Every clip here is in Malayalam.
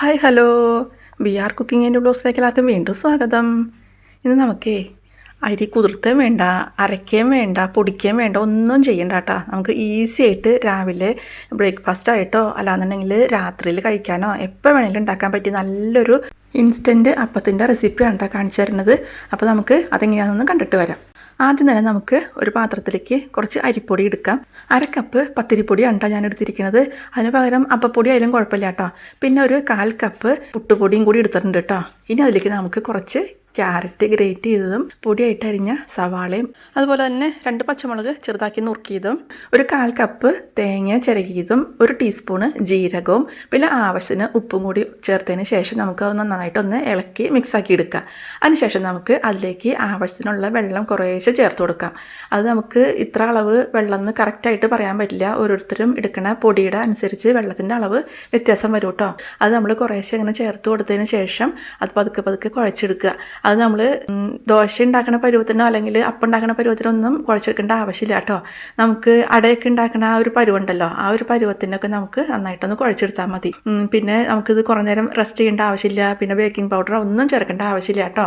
Hi hello. ബി ആർ കുക്കിങ്ങിന്റെ ബ്ലോസിലേക്ക് എല്ലാവർക്കും വീണ്ടും സ്വാഗതം. ഇന്ന് നമുക്കേ അരി കുതിർത്തേം വേണ്ട അരയ്ക്കുകയും വേണ്ട പൊടിക്കുകയും വേണ്ട ഒന്നും ചെയ്യണ്ട കേട്ടോ. നമുക്ക് ഈസി ആയിട്ട് രാവിലെ ബ്രേക്ക്ഫാസ്റ്റ് ആയിട്ടോ അല്ലാന്നുണ്ടെങ്കിൽ രാത്രിയിൽ കഴിക്കാനോ എപ്പോൾ വേണമെങ്കിലും ഉണ്ടാക്കാൻ പറ്റിയ നല്ലൊരു ഇൻസ്റ്റന്റ് അപ്പത്തിന്റെ റെസിപ്പിയാണ് കേട്ടോ കാണിച്ചു തരുന്നത്. അപ്പോൾ നമുക്ക് അതെങ്ങനെയാണെന്ന് കണ്ടിട്ട് വരാം. ആദ്യം തന്നെ നമുക്ക് ഒരു പാത്രത്തിലേക്ക് കുറച്ച് അരിപ്പൊടി എടുക്കാം. അര കപ്പ് പത്തിരിപ്പൊടിയാണ് കേട്ടോ ഞാൻ എടുത്തിരിക്കുന്നത്. അതിന് പകരം അപ്പപ്പൊടി ആയാലും കുഴപ്പമില്ല കേട്ടോ പിന്നെ ഒരു കാൽ കപ്പ് പുട്ടുപൊടിയും കൂടി എടുത്തിട്ടുണ്ട് കേട്ടോ ഇനി അതിലേക്ക് നമുക്ക് കുറച്ച് ക്യാരറ്റ് ഗ്രേറ്റ് ചെയ്തതും പൊടിയായിട്ട് അരിഞ്ഞ സവാളയും അതുപോലെ തന്നെ രണ്ട് പച്ചമുളക് ചെറുതാക്കി നുറുക്കിയതും ഒരു കാൽ കപ്പ് തേങ്ങ ചിരകിയതും ഒരു ടീസ്പൂണ് ജീരകവും പിന്നെ ആവശ്യത്തിന് ഉപ്പും കൂടി ചേർത്തതിന് ശേഷം നമുക്ക് അത് നന്നായിട്ട് ഒന്ന് ഇളക്കി മിക്സാക്കി എടുക്കാം. അതിനുശേഷം നമുക്ക് അതിലേക്ക് ആവശ്യത്തിനുള്ള വെള്ളം കുറേശ്ശെ ചേർത്ത് കൊടുക്കാം. അത് നമുക്ക് ഇത്ര അളവ് വെള്ളം എന്ന് കറക്റ്റായിട്ട് പറയാൻ പറ്റില്ല. ഓരോരുത്തരും എടുക്കുന്ന പൊടിയുടെ അനുസരിച്ച് വെള്ളത്തിന്റെ അളവ് വ്യത്യാസം വരും കേട്ടോ. അത് നമ്മൾ കുറേശ്ശെ ഇങ്ങനെ ചേർത്ത് കൊടുത്തതിന് ശേഷം അത് പതുക്കെ പതുക്കെ കുഴച്ചെടുക്കുക. അത് നമ്മൾ ദോശ ഉണ്ടാക്കുന്ന പരുവത്തിനോ അല്ലെങ്കിൽ അപ്പം ഉണ്ടാക്കുന്ന പരുവത്തിനോ ഒന്നും കുഴച്ചെടുക്കേണ്ട ആവശ്യമില്ല കേട്ടോ. നമുക്ക് അടയൊക്കെ ഉണ്ടാക്കുന്ന ആ ഒരു പരുവുണ്ടല്ലോ ആ ഒരു പരുവത്തിനൊക്കെ നമുക്ക് നന്നായിട്ടൊന്ന് കുഴച്ചെടുത്താൽ മതി. പിന്നെ നമുക്കിത് കുറേ നേരം റെസ്റ്റ് ചെയ്യേണ്ട ആവശ്യമില്ല പിന്നെ ബേക്കിംഗ് പൗഡർ ഒന്നും ചേർക്കേണ്ട ആവശ്യമില്ല കേട്ടോ.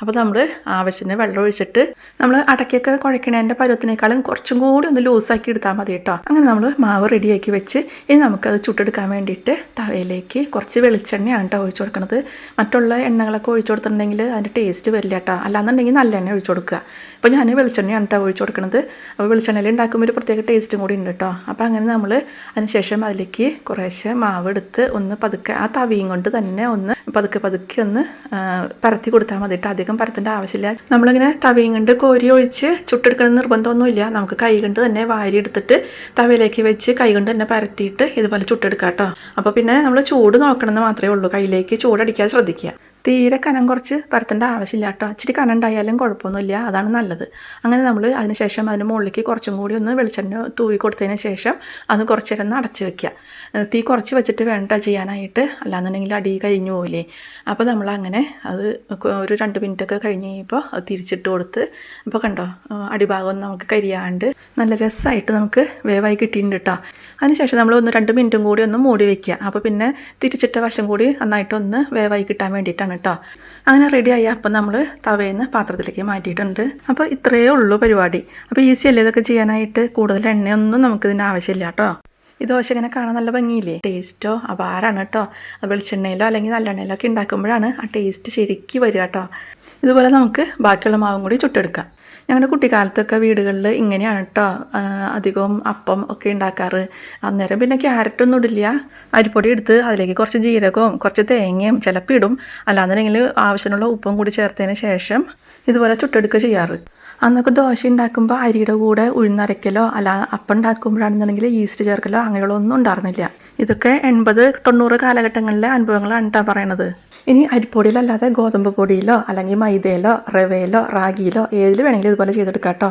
അപ്പോൾ നമ്മൾ ആവശ്യത്തിന് വെള്ളം ഒഴിച്ചിട്ട് നമ്മൾ അടയ്ക്കൊക്കെ കുഴക്കണേന്റെ പരുവത്തിനേക്കാളും കുറച്ചും കൂടി ഒന്ന് ലൂസാക്കി എടുത്താൽ മതി കേട്ടോ. അങ്ങനെ നമ്മൾ മാവ് റെഡിയാക്കി വെച്ച് ഇനി നമുക്കത് ചുട്ടെടുക്കാൻ വേണ്ടിയിട്ട് തവയിലേക്ക് കുറച്ച് വെളിച്ചെണ്ണയാണ് കേട്ടോ ഒഴിച്ചു കൊടുക്കുന്നത് മറ്റുള്ള എണ്ണകളൊക്കെ ഒഴിച്ചു കൊടുത്തിട്ടുണ്ടെങ്കിൽ അതിന്റെ ടേസ്റ്റ് വരില്ല കേട്ടോ അല്ലാന്നുണ്ടെങ്കിൽ നല്ല എണ്ണ ഒഴിച്ചു കൊടുക്കുക. അപ്പോൾ ഞാൻ വെളിച്ചെണ്ണയാണ് കേട്ടോ ഒഴിച്ചു കൊടുക്കുന്നത് അപ്പോൾ വെളിച്ചെണ്ണയിൽ ഉണ്ടാക്കുമ്പോൾ ഒരു പ്രത്യേക ടേസ്റ്റും കൂടി ഉണ്ട് കേട്ടോ അപ്പോൾ അങ്ങനെ നമ്മൾ അതിനുശേഷം അതിലേക്ക് കുറേശ്ശെ മാവ് എടുത്ത് ഒന്ന് പതുക്കെ ആ തവിയും കൊണ്ട് തന്നെ ഒന്ന് പതുക്കെ പതുക്കെ ഒന്ന് പരത്തി കൊടുത്താൽ മതി കേട്ടോ അധികം പരത്തേണ്ട ആവശ്യമില്ല. നമ്മളിങ്ങനെ തവിയും കൊണ്ട് കോരി ഒഴിച്ച് ചുട്ടെടുക്കണം നിർബന്ധമൊന്നുമില്ല. നമുക്ക് കൈ കൊണ്ട് തന്നെ വാരി എടുത്തിട്ട് തവയിലേക്ക് വെച്ച് കൈ കൊണ്ട് തന്നെ പരത്തിയിട്ട് ഇതുപോലെ ചുട്ടെടുക്കാം കേട്ടോ അപ്പോൾ പിന്നെ നമ്മൾ ചൂട് നോക്കണമെന്ന് മാത്രമേ ഉള്ളൂ. കയ്യിലേക്ക് ചൂടടിക്കാതെ ശ്രദ്ധിക്കുക. തീരെ കനം കുറച്ച് പരത്തേണ്ട ആവശ്യമില്ല കേട്ടോ. ഇച്ചിരി കനം ഉണ്ടായാലും കുഴപ്പമൊന്നുമില്ല. അതാണ് നല്ലത്. അങ്ങനെ നമ്മൾ അതിന് ശേഷം അതിന് മുകളിലേക്ക് കുറച്ചും കൂടി ഒന്ന് വെളിച്ചെണ്ണ തൂവി കൊടുത്തതിന് ശേഷം അത് കുറച്ച് നേരം അടച്ച് വെക്കുക. തീ കുറച്ച് വെച്ചിട്ട് വേണ്ട ചെയ്യാനായിട്ട്. അല്ലാന്നുണ്ടെങ്കിൽ അടി കഴിഞ്ഞു പോവില്ലേ. അപ്പോൾ നമ്മൾ അങ്ങനെ അത് ഒരു രണ്ട് മിനിറ്റൊക്കെ കഴിഞ്ഞ് കഴിയുമ്പോൾ അത് തിരിച്ചിട്ട് കൊടുത്ത് ഇപ്പോൾ കണ്ടോ അടിഭാഗം നമുക്ക് കരിയാണ്ട് നല്ല രസമായിട്ട് നമുക്ക് വേവായി കിട്ടിയിട്ടുണ്ട് കേട്ടോ. അതിനുശേഷം നമ്മൾ ഒന്ന് രണ്ട് മിനിറ്റും കൂടി ഒന്ന് മൂടി വെക്കുക. അപ്പോൾ പിന്നെ തിരിച്ചിട്ട വശം കൂടി നന്നായിട്ടൊന്ന് വേവായി കിട്ടാൻ വേണ്ടിയിട്ടാണ് കേട്ടോ അങ്ങനെ റെഡിയായി അപ്പം നമ്മൾ തവയിൽ നിന്ന് പാത്രത്തിലേക്ക് മാറ്റിയിട്ടുണ്ട്. അപ്പോൾ ഇത്രയേ ഉള്ളൂ പരിപാടി. അപ്പോൾ ഈസി അല്ലേ ഇതൊക്കെ ചെയ്യാനായിട്ട്? കൂടുതൽ എണ്ണയൊന്നും നമുക്ക് ഇതിന് ആവശ്യമില്ല കേട്ടോ ഈ ദോശ ഇങ്ങനെ കാണാൻ നല്ല ഭംഗിയില്ലേ? ടേസ്റ്റോ? അപാരാണ് കേട്ടോ വെളിച്ചെണ്ണയിലോ അല്ലെങ്കിൽ നല്ലെണ്ണയിലോ ഒക്കെ ഉണ്ടാക്കുമ്പോഴാണ് ആ ടേസ്റ്റ് ശരിക്കും വരിക കേട്ടോ ഇതുപോലെ നമുക്ക് ബാക്കിയുള്ള മാവും കൂടി ചുട്ടെടുക്കാം. ഞങ്ങളുടെ കുട്ടിക്കാലത്തൊക്കെ വീടുകളിൽ ഇങ്ങനെയാണ് കേട്ടോ അധികവും അപ്പം ഒക്കെ ഉണ്ടാക്കാറ്. അന്നേരം പിന്നെ ക്യാരറ്റൊന്നും ഇടില്ല. അരിപ്പൊടി എടുത്ത് അതിലേക്ക് കുറച്ച് ജീരകവും കുറച്ച് തേങ്ങയും ചിലപ്പോൾ ഇടും. അല്ലാന്നുണ്ടെങ്കിൽ ആവശ്യമുള്ള ഉപ്പും കൂടി ചേർത്തതിന് ശേഷം ഇതുപോലെ ചുട്ടെടുക്കുക ചെയ്യാറ്. അന്നൊക്കെ ദോശ ഉണ്ടാക്കുമ്പോൾ അരിയുടെ കൂടെ ഉഴുന്നരയ്ക്കലോ അല്ല അപ്പം ഉണ്ടാക്കുമ്പോഴാണെന്നുണ്ടെങ്കിൽ ഈസ്റ്റ് ചേർക്കലോ അങ്ങനെയുള്ളതൊന്നും ഉണ്ടായിരുന്നില്ല. ഇതൊക്കെ എൺപത് തൊണ്ണൂറ് കാലഘട്ടങ്ങളിലെ അനുഭവങ്ങളാണ് കേട്ടോ പറയണത്. ഇനി അരിപ്പൊടിയിലല്ലാതെ ഗോതമ്പ് പൊടിയിലോ അല്ലെങ്കിൽ മൈദയിലോ റവയിലോ റാഗിയിലോ ഏതിൽ വേണമെങ്കിലും ഇതുപോലെ ചെയ്തെടുക്കാം കേട്ടോ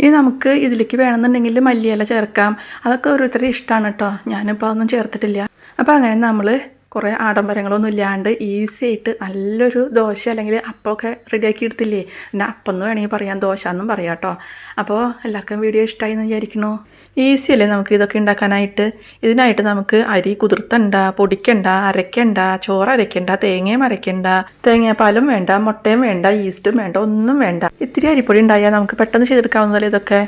ഇനി നമുക്ക് ഇതിലേക്ക് വേണമെന്നുണ്ടെങ്കിൽ മല്ലിയില ചേർക്കാം. അതൊക്കെ ഓരോരുത്തരുടെ ഇഷ്ടമാണ് കേട്ടോ ഞാനിപ്പോൾ അതൊന്നും ചേർത്തിട്ടില്ല. അപ്പോൾ അങ്ങനെ നമ്മൾ കുറേ ആഡംബരങ്ങളൊന്നും ഇല്ലാണ്ട് ഈസി ആയിട്ട് നല്ലൊരു ദോശ അല്ലെങ്കിൽ അപ്പമൊക്കെ റെഡിയാക്കി എടുത്തില്ലേ? പിന്നെ അപ്പം വേണമെങ്കിൽ പറയാം ദോശ എന്നും പറയാം കേട്ടോ. അപ്പോൾ എല്ലാവർക്കും വീഡിയോ ഇഷ്ടമായി എന്ന് വിചാരിക്കണു ഈസി അല്ലേ നമുക്ക് ഇതൊക്കെ ഉണ്ടാക്കാനായിട്ട്? ഇതിനായിട്ട് നമുക്ക് അരി കുതിർത്തണ്ട പൊടിക്കണ്ട അരയ്ക്കണ്ട ചോറ് അരയ്ക്കണ്ട തേങ്ങയും അരയ്ക്കണ്ട. തേങ്ങാപ്പാലും വേണ്ട മുട്ടയും വേണ്ട ഈസ്റ്റും വേണ്ട ഒന്നും വേണ്ട. ഇത്തിരി അരിപ്പൊടി ഉണ്ടായാൽ നമുക്ക് പെട്ടെന്ന് ചെയ്തെടുക്കാവുന്നതല്ലേ ഇതൊക്കെ?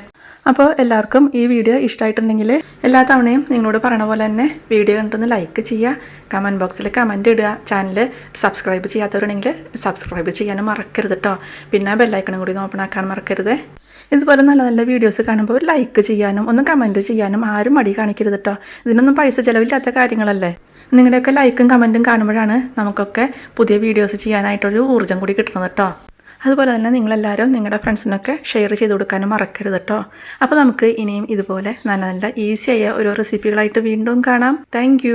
അപ്പോൾ എല്ലാവർക്കും ഈ വീഡിയോ ഇഷ്ടമായിട്ടുണ്ടെങ്കിൽ എല്ലാ തവണയും നിങ്ങളോട് പറയണ പോലെ തന്നെ വീഡിയോ കണ്ടൊന്ന് ലൈക്ക് ചെയ്യുക. കമന്റ് ബോക്സിൽ കമന്റ് ഇടുക. ചാനൽ സബ്സ്ക്രൈബ് ചെയ്യാത്തവരുണ്ടെങ്കിൽ സബ്സ്ക്രൈബ് ചെയ്യാനും മറക്കരുത് കേട്ടോ പിന്നെ ബെല്ലൈക്കണും കൂടി ഓപ്പൺ ആക്കാൻ മറക്കരുത്. ഇതുപോലെ നല്ല നല്ല വീഡിയോസ് കാണുമ്പോൾ ഒരു ലൈക്ക് ചെയ്യാനും ഒന്ന് കമന്റ് ചെയ്യാനും ആരും മടി കാണിക്കരുത് കേട്ടോ ഇതിനൊന്നും പൈസ ചിലവില്ലാത്ത കാര്യങ്ങളല്ലേ. നിങ്ങളുടെയൊക്കെ ലൈക്കും കമന്റും കാണുമ്പോഴാണ് നമുക്കൊക്കെ പുതിയ വീഡിയോസ് ചെയ്യാനായിട്ടൊരു ഊർജം കൂടി കിട്ടുന്നത് കേട്ടോ അതുപോലെ തന്നെ നിങ്ങളെല്ലാവരും നിങ്ങളുടെ ഫ്രണ്ട്സിനൊക്കെ ഷെയർ ചെയ്ത് കൊടുക്കാനും മറക്കരുത് കേട്ടോ. അപ്പോൾ നമുക്ക് ഇനിയും ഇതുപോലെ നല്ല നല്ല ഈസിയായ ഓരോ റെസിപ്പികളായിട്ട് വീണ്ടും കാണാം. താങ്ക്